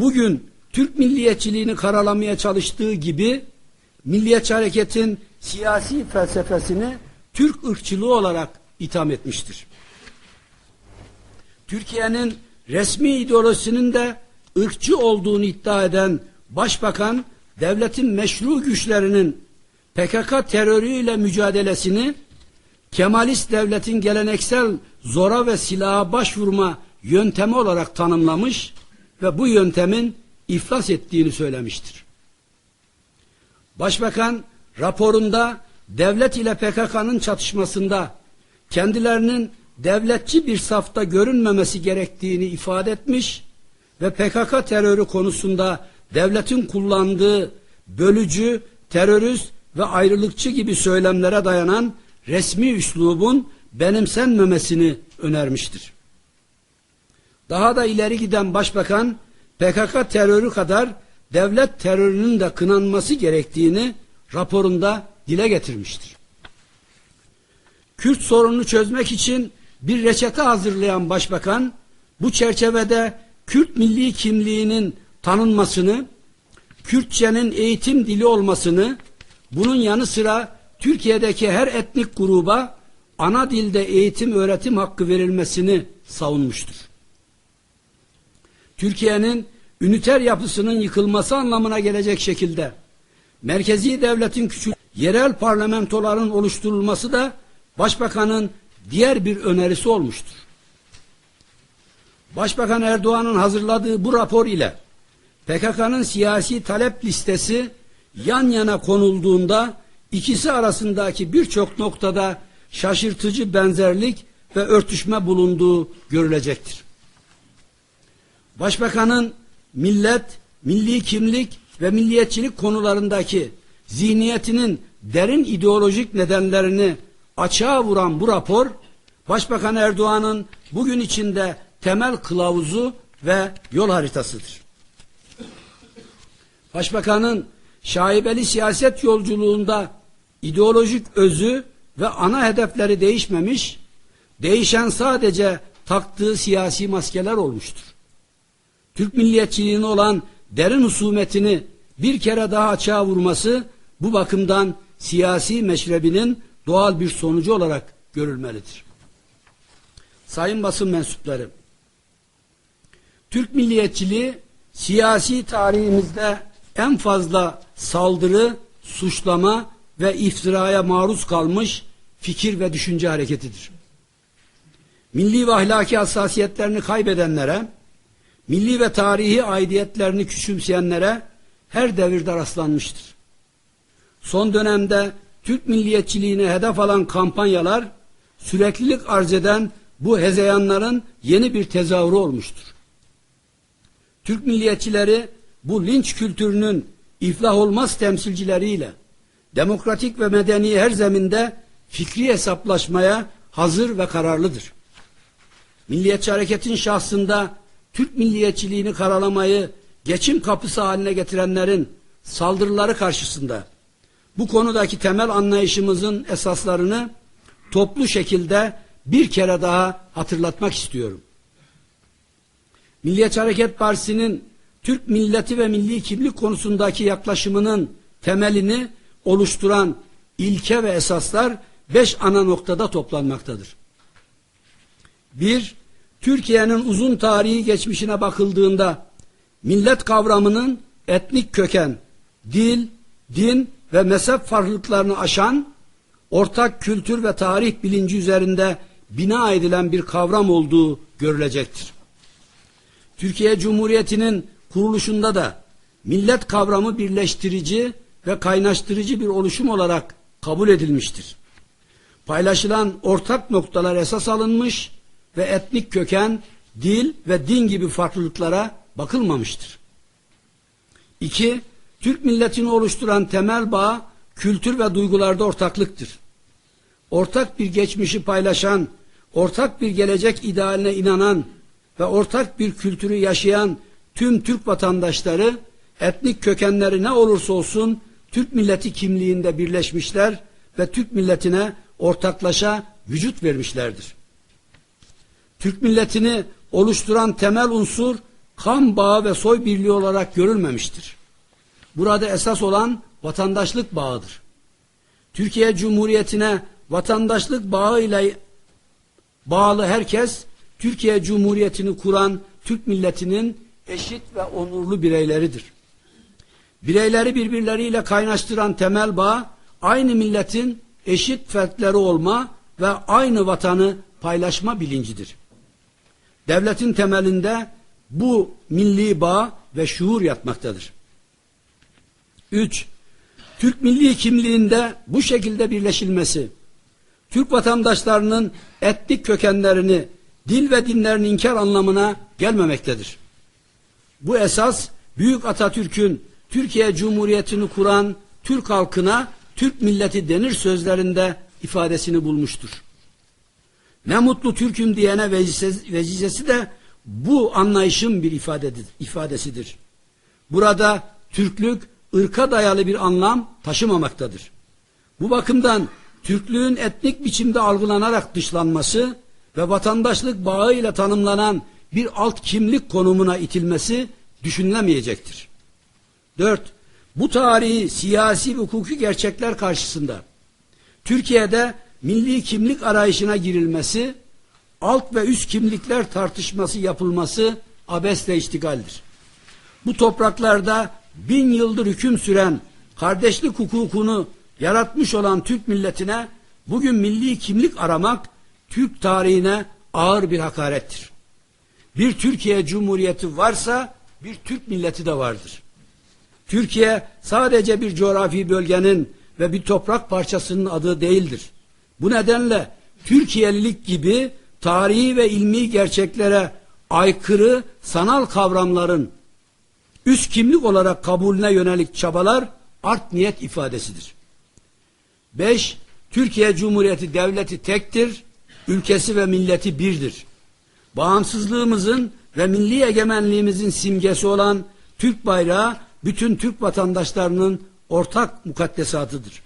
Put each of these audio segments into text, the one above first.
bugün Türk milliyetçiliğini karalamaya çalıştığı gibi Milliyetçi Hareket'in siyasi felsefesini Türk ırkçılığı olarak itham etmiştir. Türkiye'nin resmi ideolojisinin de ırkçı olduğunu iddia eden Başbakan devletin meşru güçlerinin PKK terörüyle mücadelesini Kemalist devletin geleneksel zora ve silaha başvurma yöntemi olarak tanımlamış ve bu yöntemin iflas ettiğini söylemiştir. Başbakan raporunda devlet ile PKK'nın çatışmasında kendilerinin devletçi bir safta görünmemesi gerektiğini ifade etmiş ve PKK terörü konusunda devletin kullandığı bölücü, terörist ve ayrılıkçı gibi söylemlere dayanan resmi üslubun benimsenmemesini önermiştir. Daha da ileri giden başbakan PKK terörü kadar devlet terörünün de kınanması gerektiğini raporunda dile getirmiştir. Kürt sorununu çözmek için bir reçete hazırlayan başbakan bu çerçevede Kürt milli kimliğinin tanınmasını, Kürtçenin eğitim dili olmasını, bunun yanı sıra Türkiye'deki her etnik gruba ana dilde eğitim öğretim hakkı verilmesini savunmuştur. Türkiye'nin üniter yapısının yıkılması anlamına gelecek şekilde merkezi devletin küçük yerel parlamentoların oluşturulması da başbakanın diğer bir önerisi olmuştur. Başbakan Erdoğan'ın hazırladığı bu rapor ile PKK'nın siyasi talep listesi yan yana konulduğunda ikisi arasındaki birçok noktada şaşırtıcı benzerlik ve örtüşme bulunduğu görülecektir. Başbakanın millet, milli kimlik ve milliyetçilik konularındaki zihniyetinin derin ideolojik nedenlerini açığa vuran bu rapor, Başbakan Erdoğan'ın bugün içinde temel kılavuzu ve yol haritasıdır. Başbakanın şaibeli siyaset yolculuğunda ideolojik özü ve ana hedefleri değişmemiş, değişen sadece taktığı siyasi maskeler olmuştur. Türk milliyetçiliğine olan derin husumetini bir kere daha açığa vurması bu bakımdan siyasi meşrebinin doğal bir sonucu olarak görülmelidir. Sayın basın mensupları, Türk milliyetçiliği siyasi tarihimizde en fazla saldırı, suçlama ve iftiraya maruz kalmış fikir ve düşünce hareketidir. Milli ve ahlaki hassasiyetlerini kaybedenlere, milli ve tarihi aidiyetlerini küçümseyenlere her devirde rastlanmıştır. Son dönemde Türk milliyetçiliğine hedef alan kampanyalar süreklilik arz eden bu hezeyanların yeni bir tezahürü olmuştur. Türk milliyetçileri bu linç kültürünün iflah olmaz temsilcileriyle demokratik ve medeni her zeminde fikri hesaplaşmaya hazır ve kararlıdır. Milliyetçi hareketin şahsında Türk milliyetçiliğini karalamayı geçim kapısı haline getirenlerin saldırıları karşısında bu konudaki temel anlayışımızın esaslarını toplu şekilde bir kere daha hatırlatmak istiyorum. Milliyetçi Hareket Partisi'nin Türk milleti ve milli kimlik konusundaki yaklaşımının temelini oluşturan ilke ve esaslar beş ana noktada toplanmaktadır. Bir, Türkiye'nin uzun tarihi geçmişine bakıldığında millet kavramının etnik köken, dil, din ve mezhep farklılıklarını aşan, ortak kültür ve tarih bilinci üzerinde bina edilen bir kavram olduğu görülecektir. Türkiye Cumhuriyeti'nin kuruluşunda da millet kavramı birleştirici ve kaynaştırıcı bir oluşum olarak kabul edilmiştir. Paylaşılan ortak noktalar esas alınmış ve etnik köken, dil ve din gibi farklılıklara bakılmamıştır. İki, Türk milletini oluşturan temel bağ kültür ve duygularda ortaklıktır. Ortak bir geçmişi paylaşan, ortak bir gelecek idealine inanan ve ortak bir kültürü yaşayan tüm Türk vatandaşları etnik kökenleri ne olursa olsun Türk milleti kimliğinde birleşmişler ve Türk milletine ortaklaşa vücut vermişlerdir. Türk milletini oluşturan temel unsur kan bağı ve soy birliği olarak görülmemiştir. Burada esas olan vatandaşlık bağıdır. Türkiye Cumhuriyeti'ne vatandaşlık bağıyla bağlı herkes Türkiye Cumhuriyeti'ni kuran Türk milletinin eşit ve onurlu bireyleridir. Bireyleri birbirleriyle kaynaştıran temel bağ aynı milletin eşit fertleri olma ve aynı vatanı paylaşma bilincidir. Devletin temelinde bu milli bağ ve şuur yatmaktadır. 3. Türk milli kimliğinde bu şekilde birleşilmesi, Türk vatandaşlarının etnik kökenlerini, dil ve dinlerini inkar anlamına gelmemektedir. Bu esas Büyük Atatürk'ün Türkiye Cumhuriyeti'ni kuran Türk halkına Türk milleti denir sözlerinde ifadesini bulmuştur. Ne mutlu Türk'üm diyene vecizesi de bu anlayışın bir ifadedir, ifadesidir. Burada Türklük ırka dayalı bir anlam taşımamaktadır. Bu bakımdan Türklüğün etnik biçimde algılanarak dışlanması ve vatandaşlık bağıyla tanımlanan bir alt kimlik konumuna itilmesi düşünülemeyecektir. 4. Bu tarihi siyasi ve hukuki gerçekler karşısında Türkiye'de milli kimlik arayışına girilmesi, alt ve üst kimlikler tartışması yapılması abesle iştigaldir. Bu topraklarda bin yıldır hüküm süren kardeşlik hukukunu yaratmış olan Türk milletine bugün milli kimlik aramak Türk tarihine ağır bir hakarettir. Bir Türkiye Cumhuriyeti varsa bir Türk milleti de vardır. Türkiye sadece bir coğrafi bölgenin ve bir toprak parçasının adı değildir. Bu nedenle Türkiye'lilik gibi tarihi ve ilmi gerçeklere aykırı sanal kavramların üst kimlik olarak kabulüne yönelik çabalar art niyet ifadesidir. 5. Türkiye Cumhuriyeti devleti tektir, ülkesi ve milleti birdir. Bağımsızlığımızın ve milli egemenliğimizin simgesi olan Türk bayrağı bütün Türk vatandaşlarının ortak mukaddesatıdır.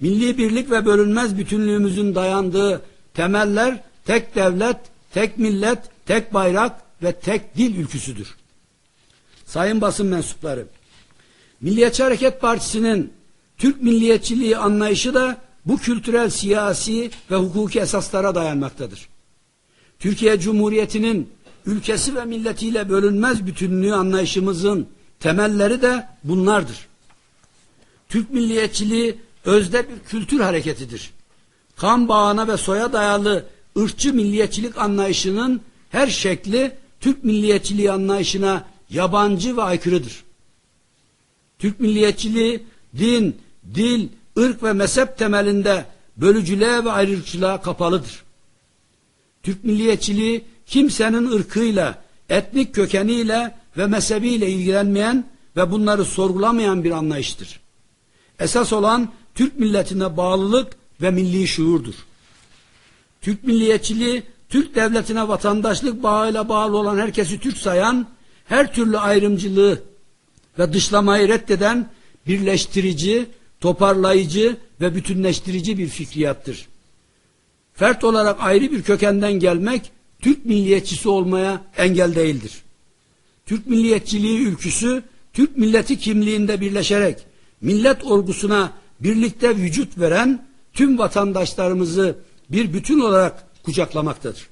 Milli birlik ve bölünmez bütünlüğümüzün dayandığı temeller tek devlet, tek millet, tek bayrak ve tek dil ülküsüdür. Sayın basın mensupları, Milliyetçi Hareket Partisi'nin Türk milliyetçiliği anlayışı da bu kültürel, siyasi ve hukuki esaslara dayanmaktadır. Türkiye Cumhuriyeti'nin ülkesi ve milletiyle bölünmez bütünlüğü anlayışımızın temelleri de bunlardır. Türk milliyetçiliği özde bir kültür hareketidir. Kan bağına ve soya dayalı ırkçı milliyetçilik anlayışının her şekli Türk milliyetçiliği anlayışına yabancı ve aykırıdır. Türk milliyetçiliği din, dil, ırk ve mezhep temelinde bölücülüğe ve ayrılıkçılığa kapalıdır. Türk milliyetçiliği kimsenin ırkıyla, etnik kökeniyle ve mezhebiyle ilgilenmeyen ve bunları sorgulamayan bir anlayıştır. Esas olan Türk milletine bağlılık ve milli şuurdur. Türk milliyetçiliği, Türk devletine vatandaşlık bağıyla bağlı olan herkesi Türk sayan, her türlü ayrımcılığı ve dışlamayı reddeden birleştirici, toparlayıcı ve bütünleştirici bir fikriyattır. Fert olarak ayrı bir kökenden gelmek, Türk milliyetçisi olmaya engel değildir. Türk milliyetçiliği ülküsü, Türk milleti kimliğinde birleşerek, millet olgusuna birlikte vücut veren tüm vatandaşlarımızı bir bütün olarak kucaklamaktadır.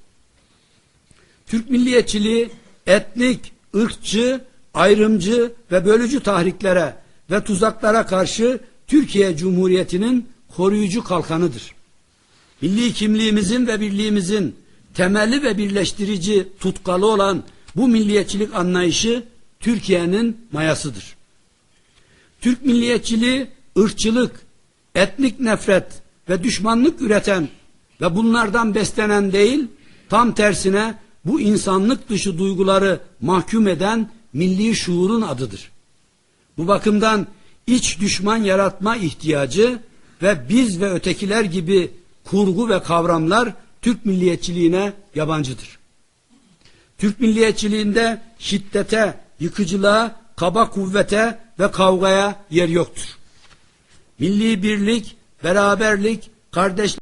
Türk milliyetçiliği etnik, ırkçı, ayrımcı ve bölücü tahriklere ve tuzaklara karşı Türkiye Cumhuriyeti'nin koruyucu kalkanıdır. Milli kimliğimizin ve birliğimizin temeli ve birleştirici tutkalı olan bu milliyetçilik anlayışı Türkiye'nin mayasıdır. Türk milliyetçiliği ırkçılık, etnik nefret ve düşmanlık üreten ve bunlardan beslenen değil, tam tersine bu insanlık dışı duyguları mahkum eden milli şuurun adıdır. Bu bakımdan iç düşman yaratma ihtiyacı ve biz ve ötekiler gibi kurgu ve kavramlar Türk milliyetçiliğine yabancıdır. Türk milliyetçiliğinde şiddete, yıkıcılığa, kaba kuvvete ve kavgaya yer yoktur. Milli birlik, beraberlik, kardeşlik